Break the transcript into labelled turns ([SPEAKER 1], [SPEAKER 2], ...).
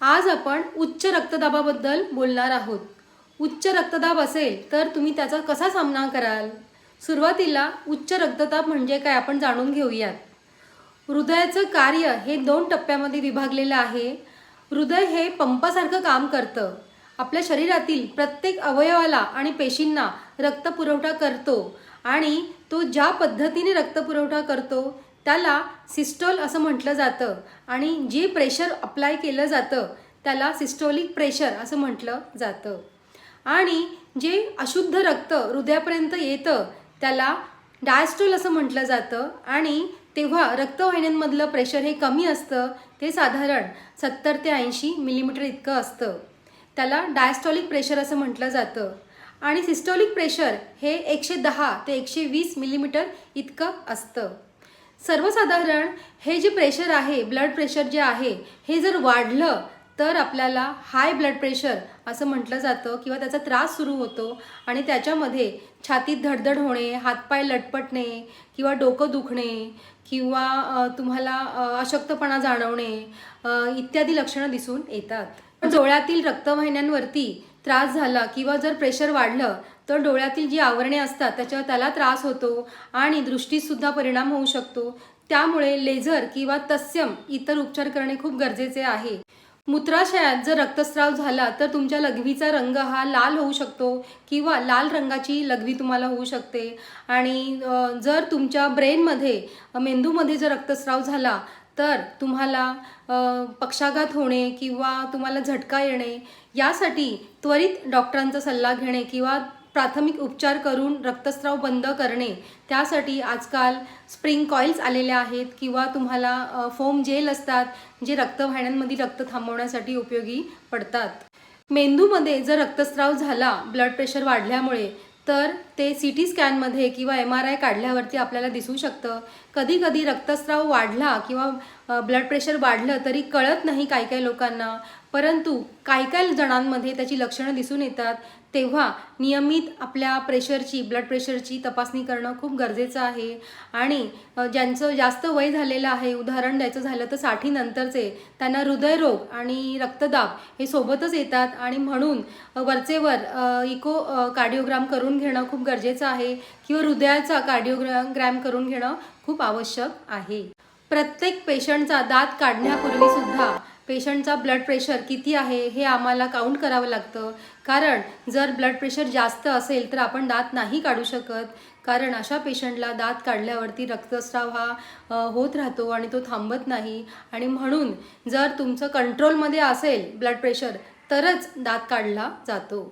[SPEAKER 1] आज आपण उच्च रक्तदाबाबद्दल बोलणार आहोत. उच्च रक्तदाब असेल तर तुम्ही त्याचा कसा सामना कराल? सुरुवातीला उच्च रक्तदाब म्हणजे काय आपण जाणून घेऊयात. हृदयाचं कार्य हे दोन टप्प्यामध्ये विभागलेलं आहे. हृदय हे पंपासारखं काम करतं. आपल्या शरीरातील प्रत्येक अवयवाला आणि पेशींना रक्तपुरवठा करतो आणि तो ज्या पद्धतीने रक्तपुरवठा करतो त्याला सिस्टोल असं म्हटलं जातं. आणि जे प्रेशर अप्लाय केलं जातं त्याला सिस्टोलिक प्रेशर असं म्हटलं जातं. आणि जे अशुद्ध रक्त हृदयापर्यंत येतं त्याला डायस्टोल असं म्हटलं जातं. आणि तेव्हा रक्तवाहिन्यांमधलं प्रेशर हे कमी असतं. ते साधारण सत्तर ते ऐंशी मिलीमीटर इतकं असतं. त्याला डायस्टॉलिक प्रेशर असं म्हटलं जातं. आणि सिस्टॉलिक प्रेशर हे एकशे दहा ते एकशे वीस मिलीमीटर इतकं असतं. सर्वसाधारण हे जे प्रेशर आहे ब्लड प्रेशर जे आहे हे जर वाढलं तर आपल्याला हाय ब्लड प्रेशर असं म्हटलं जातं किंवा त्याचा त्रास सुरू होतो आणि त्याच्यामध्ये छातीत धडधड होणे हातपाय लटपटणे किंवा डोकं दुखणे किंवा तुम्हाला अशक्तपणा जाणवणे इत्यादी लक्षणं दिसून येतात. डोळ्यातील रक्तवाहिन्यांवरती त्रास झाला किंवा जर प्रेशर वाढलं तर डोळ्यातील जी आवरणे असतात त्याच्यावर त्याला त्रास होतो आणि दृष्टीसुद्धा परिणाम होऊ शकतो. त्यामुळे लेझर किंवा तत्सम इतर उपचार करणे खूप गरजेचे आहे. मूत्राशयात जर रक्तस्राव झाला तर तुमच्या लघवीचा रंग हा लाल होऊ शकतो किंवा लाल रंगाची लघवी तुम्हाला होऊ शकते. आणि जर तुमच्या ब्रेनमध्ये मेंदूमध्ये जर रक्तस्राव झाला तर तुम्हाला पक्षाघात होणे किंवा तुम्हाला झटका येणे यासाठी त्वरित डॉक्टरांचा सल्ला घेणे किंवा प्राथमिक उपचार करून रक्तस्राव बंद करणे त्यासाठी आजकाल स्प्रिंग कॉईल्स आलेल्या आहेत किंवा तुम्हाला फोम जेल असतात जे रक्तवाहिन्यांमध्ये रक्त थांबवण्यासाठी उपयोगी पडतात. मेंदूमध्ये जर रक्तस्राव झाला ब्लड प्रेशर वाढल्यामुळे तर ते सी टी स्कॅनमध्ये किंवा एम आर आय काढल्यावरती आपल्याला दिसू शकतं. कधी कधी रक्तस्राव वाढला किंवा ब्लड प्रेशर वाढलं तरी कळत नाही काही काही लोकांना. परंतु काही काही जणांमध्ये त्याची लक्षणं दिसून येतात. तेव्हा नियमित आपल्या प्रेशरची ब्लड प्रेशरची तपासणी करणं खूप गरजेचं आहे. आणि ज्यांचं जास्त वय झालेलं आहे उदाहरण द्यायचं झालं तर साठीनंतरचे त्यांना हृदयरोग आणि रक्तदाब हे सोबतच येतात. आणि म्हणून वरचेवर इको कार्डिओग्राम करून घेणं खूप गरजेचं आहे किंवा हृदयाचा कार्डिओग्राम करून घेणं खूप आवश्यक आहे. प्रत्येक पेशंटचा दात काढण्यापूर्वी सुद्धा पेशंटचा ब्लड प्रेशर किती आहे हे आम्हाला काउंट करावं लागतं. कारण जर ब्लड प्रेशर जास्त असेल तर आपण दात नाही काढू शकत. कारण अशा पेशंटला दात काढल्यावरती रक्तस्राव हा होत राहतो आणि तो थांबत नाही. आणि म्हणून जर तुमचं कंट्रोलमध्ये असेल ब्लड प्रेशर तरच दात काढला जातो.